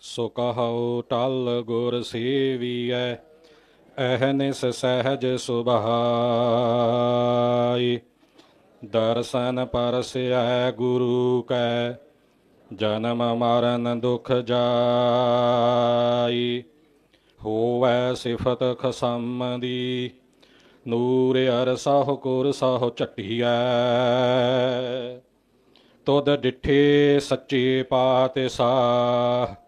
ਸੋ ਕਹਉ ਟਲ ਗੁਰ ਸੇਵੀਐ ਅਹਨਿਸ ਸਹਿਜ ਸੁਭਾਈ। ਦਰਸ਼ਨ ਪਰਸਿਐ ਗੁਰੂ ਕੈ, ਜਨਮ ਮਰਨ ਦੁਖ ਜਾਈ। ਹੋਵੈ ਸਿਫਤ ਖਸਮ ਦੀ ਨੂਰ ਅਰਸਹੁ ਕੁਰ ਸਹੁ ਝਟੀਐ। ਤੁਧ ਡਿਠੇ ਸੱਚੇ ਪਾਤਿ ਸਾਹ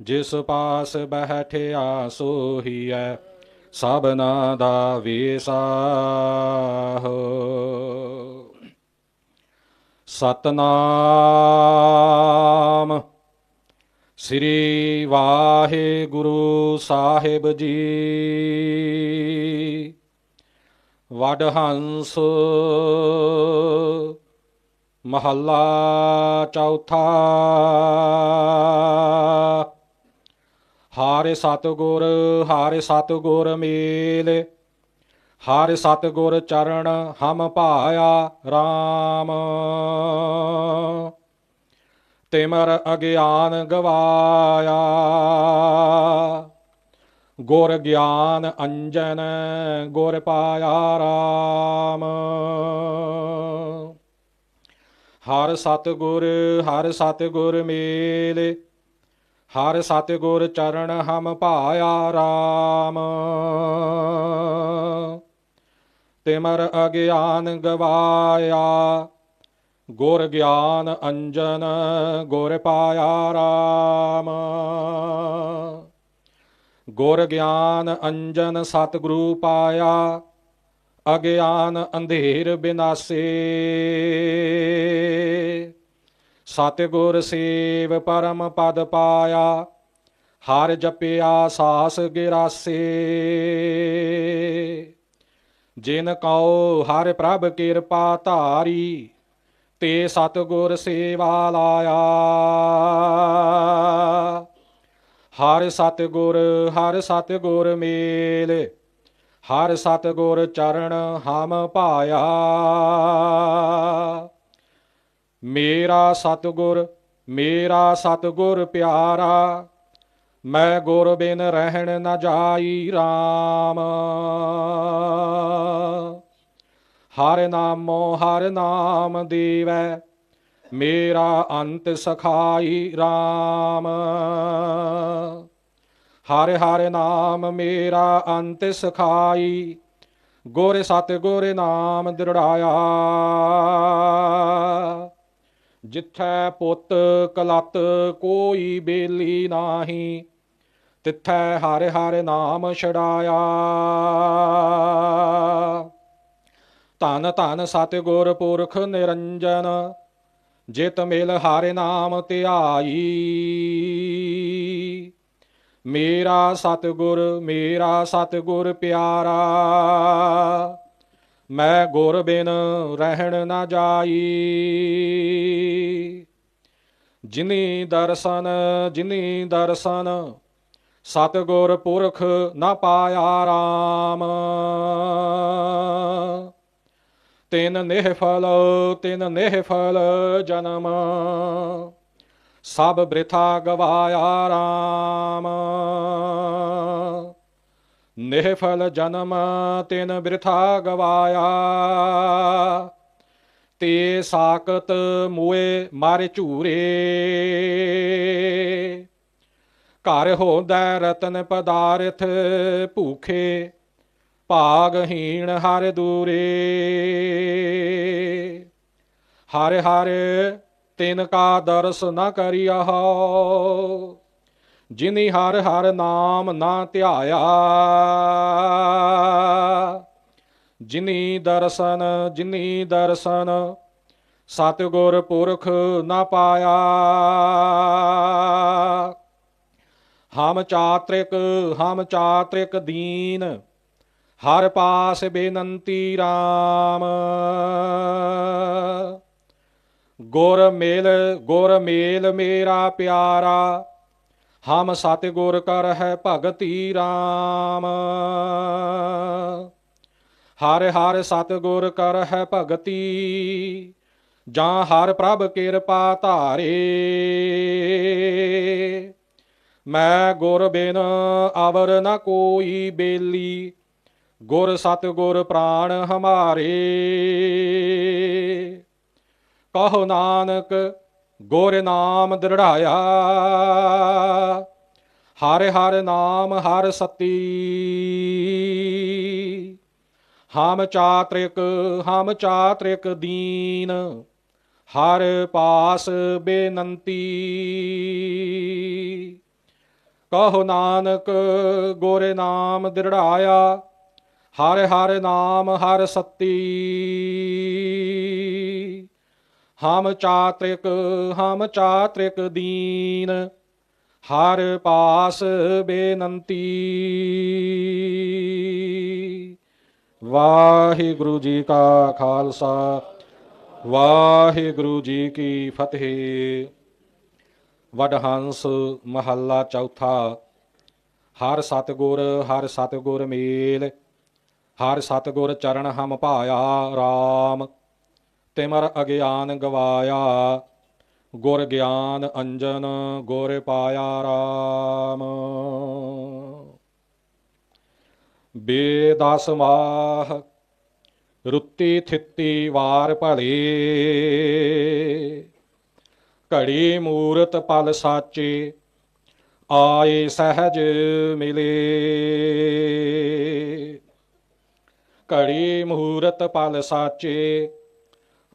ਜਿਸ ਪਾਸ ਬਹਿਠਿਆ ਸੋਹੀਐ ਸਭਨਾ ਦਾ ਵੇਸਾਹੂ। ਸਤਨਾਮ ਸ੍ਰੀ ਵਾਹਿਗੁਰੂ ਸਾਹਿਬ ਜੀ। ਵਡ ਹੰਸ ਮਹੱਲਾ ਚੌਥਾ। ਹਰ ਸਤਗੁਰ ਹਰ ਸਤਗੁਰ ਮੇਲ। ਹਰ ਸਤਗੁਰ ਚਰਨ ਹਮ ਭਾਇਆ RAM ਤਿਮਰ ਅਗਿਆਨ ਗਵਾਇਆ। ਗੁਰ ਗਿਆਨ ਅੰਜਨ ਗੁਰ ਪਾਇਆ RAM ਹਰ ਸਤਗੁਰ ਹਰ ਸਤਗੁਰ ਮੇਲੇ। ਹਰ ਸਤਿਗੁਰ ਚਰਨ ਹਮ ਭਾਇਆ RAM ਤਿਮਰ ਅਗਿਆਨ ਗਵਾਇਆ, ਗੁਰ ਗਿਆਨ ਅੰਜਨ ਗੁਰ ਪਾਇਆ RAM ਗੁਰ ਗਿਆਨ ਅੰਜਨ ਸਤਿਗੁਰੂ ਪਾਇਆ, ਅਗਿਆਨ ਅੰਧੇਰ ਬਿਨਾਸੇ। ਸਤਿਗੁਰ ਸੇਵ ਪਰਮ ਪਦ ਪਾਇਆ, ਹਰ ਜਪਿਆ ਸਾਸ ਗਿਰਾਸੇ। ਜਿਨ ਕਉ ਹਰ ਪ੍ਰਭ ਕਿਰਪਾ ਧਾਰੀ, ਤੇ ਸਤਗੁਰ ਸੇਵਾ ਲਾਇਆ। ਹਰ ਸਤਗੁਰ ਹਰ ਸਤਗੁਰ ਮੇਲ, ਹਰ ਸਤਗੁਰ ਚਰਨ ਹਮ ਪਾਇਆ। ਮੇਰਾ ਸਤਗੁਰ ਮੇਰਾ ਸਤਗੁਰ ਪਿਆਰਾ, ਮੈਂ ਗੁਰ ਬਿਨ ਰਹਿਣ ਨਾ ਜਾਈ RAM ਹਰ ਨਾਮੋ ਹਰ ਨਾਮ ਦੇਵੈ, ਮੇਰਾ ਅੰਤ ਸਖਾਈ RAM ਹਰ ਹਰ ਨਾਮ ਮੇਰਾ ਅੰਤ ਸਖਾਈ, ਗੁਰ ਸਤ ਗੁਰ ਨਾਮ ਦ੍ਰਿੜਾਇਆ। ਜਿੱਥੈ ਪੁੱਤ ਕਲਤ ਕੋਈ ਬੇਲੀ ਨਾਹੀ, ਤਿੱਥੈ ਹਰਿ ਹਰਿ ਨਾਮ ਛੜਾਇਆ ਧਨ ਧਨ ਸਤਿਗੁਰ ਪੁਰਖ ਨਿਰੰਜਨ, ਜਿਤ ਮਿਲ ਹਰਿ ਨਾਮ ਧਿਆਈ। ਮੇਰਾ ਸਤਿਗੁਰ ਮੇਰਾ ਸਤਿਗੁਰ ਪਿਆਰਾ ਮੈਂ ਗੁਰ ਬਿਨ ਰਹਿਣ ਨਾ ਜਾਈ। ਜਿਨੀ ਦਰਸ਼ਨ ਜਿਨੀ ਦਰਸ਼ਨ, ਸਤਿਗੁਰ ਪੁਰਖ ਨਾ ਪਾਇਆ RAM ਤਿਨ ਨਿਹਫਲ ਤਿਨ ਨਿਹਫਲ ਜਨਮ, ਸਭ ਬ੍ਰਿਥਾ ਗਵਾਇਆ RAM ਨਿਹਫਲ ਜਨਮ ਤਿਨ ਬ੍ਰਿਥਾ ਗਵਾਇਆ। ਤੇ ਸਾਕਤ ਮੋਏ ਮਾਰੇ ਝੂਰੇ। ਘਰ ਹੋਂਦਾ ਰਤਨ ਪਦਾਰਥ ਭੂਖੇ, ਭਾਗਹੀਣ ਹਰ ਦੂਰੇ। ਹਰ ਹਰ ਤਿਨ ਕਾ ਦਰਸ ਨ ਕਰਿਆ ਜਿਨੀ ਹਰ ਹਰ ਨਾਮ ਨਾ ਧਿਆਇਆ। ਜਿਨੀ ਦਰਸ਼ਨ ਜਿਨੀ ਦਰਸ਼ਨ, ਸਤਿਗੁਰ ਪੁਰਖ ਨਾ ਪਾਇਆ। ਹਮ ਚਾਤ੍ਰਿਕ ਹਮ ਚਾਤ੍ਰਿਕ ਦੀਨ, ਹਰ ਪਾਸ ਬੇਨੰਤੀ RAM ਗੁਰ ਮੇਲ ਗੁਰ ਮੇਲ ਮੇਰਾ ਪਿਆਰਾ। ਹਮ ਸਤਿਗੁਰ ਕਰ ਹੈ ਭਗਤੀ RAM ਹਰ ਹਰ ਸਤਿਗੁਰ ਕਰ ਹੈ ਭਗਤੀ, ਜਾਂ ਹਰ ਪ੍ਰਭ ਕਿਰਪਾ ਧਾਰੇ। ਮੈਂ ਗੁਰ ਬਿਨ ਅਵਰ ਨ ਕੋਈ ਬੇਲੀ, ਗੁਰ ਸਤ ਗੁਰ ਪ੍ਰਾਣ ਹਮਾਰੇ। ਕਹੋ ਨਾਨਕ ਗੁਰ ਨਾਮ ਦ੍ਰਿੜਾਇਆ। ਹਰ ਹਰ ਨਾਮ ਹਰ ਸਤੀ। ਹਮ ਚਾਤ੍ਰਿਕ ਹਮ ਚਾਤ੍ਰਿਕ ਦੀਨ। ਹਰ ਪਾਸ ਬੇਨੰਤੀ। ਕਹੋ ਨਾਨਕ, ਗੋਰੇ ਨਾਮ ਦ੍ਰਿੜਾਇਆ। ਹਰ ਹਰ ਨਾਮ ਹਰ ਸਤੀ। ਹਮ ਚਾਤ੍ਰਿਕ ਹਮ ਚਾਤ੍ਰਿਕ ਦੀਨ, ਹਰ ਪਾਸ ਬੇਨੰਤੀ। ਵਾਹਿਗੁਰੂ ਜੀ ਕਾ ਖਾਲਸਾ, ਵਾਹਿਗੁਰੂ ਜੀ ਕੀ ਫਤਿਹ। ਵਡਹੰਸ ਮਹੱਲਾ ਚੌਥਾ, ਹਰ ਸਤਗੁਰ ਹਰ ਸਤਗੁਰ ਮੇਲ, ਹਰ ਸਤਗੁਰ ਚਰਨ ਹਮ ਭਾਇਆ RAM ਤਿਮਰ ਅਗਿਆਨ ਗਵਾਇਆ, ਗੁਰ ਗਿਆਨ ਅੰਜਨ ਗੁਰ ਪਾਇਆ RAM ਬੇਦਸ ਮਾਹ ਰੁੱਤੀ ਥਿੱਤੀ ਵਾਰ ਭਲੇ, ਘੜੀ ਮੂਰਤ ਪਲ ਸਾਚੇ, ਆਏ ਸਹਜ ਮਿਲੇ। ਘੜੀ ਮੂਰਤ ਪਲ ਸਾਚੇ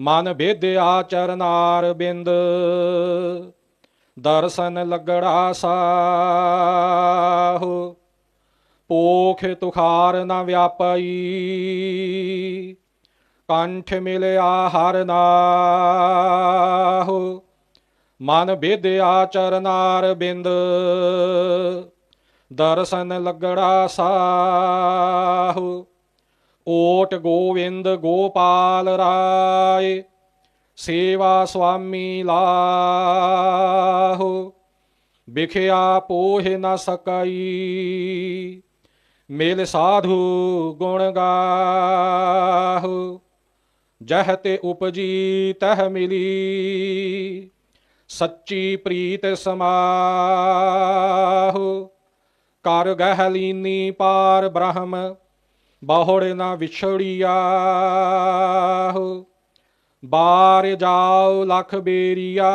ਮਨ ਵਿਦਿਆ ਚਰਨਾਰ ਬਿੰਦ, ਦਰਸ਼ਨ ਲਗੜਾ ਸਾਹੁ। ਪੋਖ ਤੁਖਾਰ ਨਾ ਵਿਆਪਈ, ਕੰਠ ਮਿਲਿਆ ਹਰ ਨਾਹੁ। ਮਨ ਵਿਦਿਆ ਚਰਨਾਰ ਬਿੰਦ, ਦਰਸ਼ਨ ਲਗੜਾ ਸਾਹੁ। ਓਟ ਗੋਵਿੰਦ ਗੋਪਾਲ ਰਾਏ, ਸੇਵਾ ਸੁਆਮੀ ਲਾਹੁ, ਵਿਖਿਆ ਪੋਹਿ ਨ ਸਕਈ। ਮੇਲ ਸਾਧੂ ਗੁਣ ਗਾਹੁ, ਜਹ ਤੇ ਉਪਜੀ ਤਹ ਮਿਲੀ। ਸੱਚੀ ਪ੍ਰੀਤ ਸਮਾਹੁ ਕਰ ਗਹਿਲੀਨੀ ਪਾਰ ਬ੍ਰਹਮ ਬਹੁੜ ਨਾ ਵਿਛੜਿਆਹੁ ਬਾਰ ਜਾਉ ਲਖ ਬੇਰੀਆ।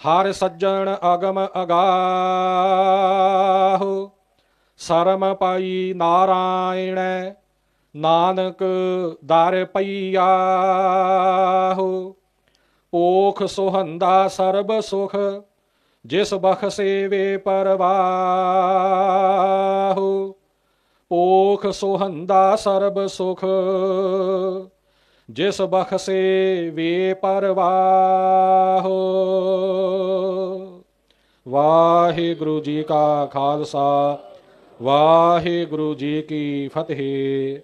ਹਰ ਸੱਜਣ ਅਗਮ ਅਗਾਹੁ। ਸਰਮ ਪਾਈ ਨਾਰਾਇਣ, ਨਾਨਕ ਦਰ ਪਈਆ। ਪਈਆਹੁ ਓਖ ਸੁਹੰਦਾ ਸਰਬ ਸੁਖ, ਜਿਸ ਬਖਸੇ ਵੇ ਪਰਵਾਹੁ। ਓਖ ਸੁਹੰਦਾ ਸਰਬ ਸੁਖ ਜਿਸ ਬਖਸੇ ਵੇ ਪਰਵਾਹੁ ਵਾਹਿਗੁਰੂ ਜੀ ਕਾ ਖਾਲਸਾ ਵਾਹਿਗੁਰੂ ਜੀ ਕੀ ਫਤਿਹ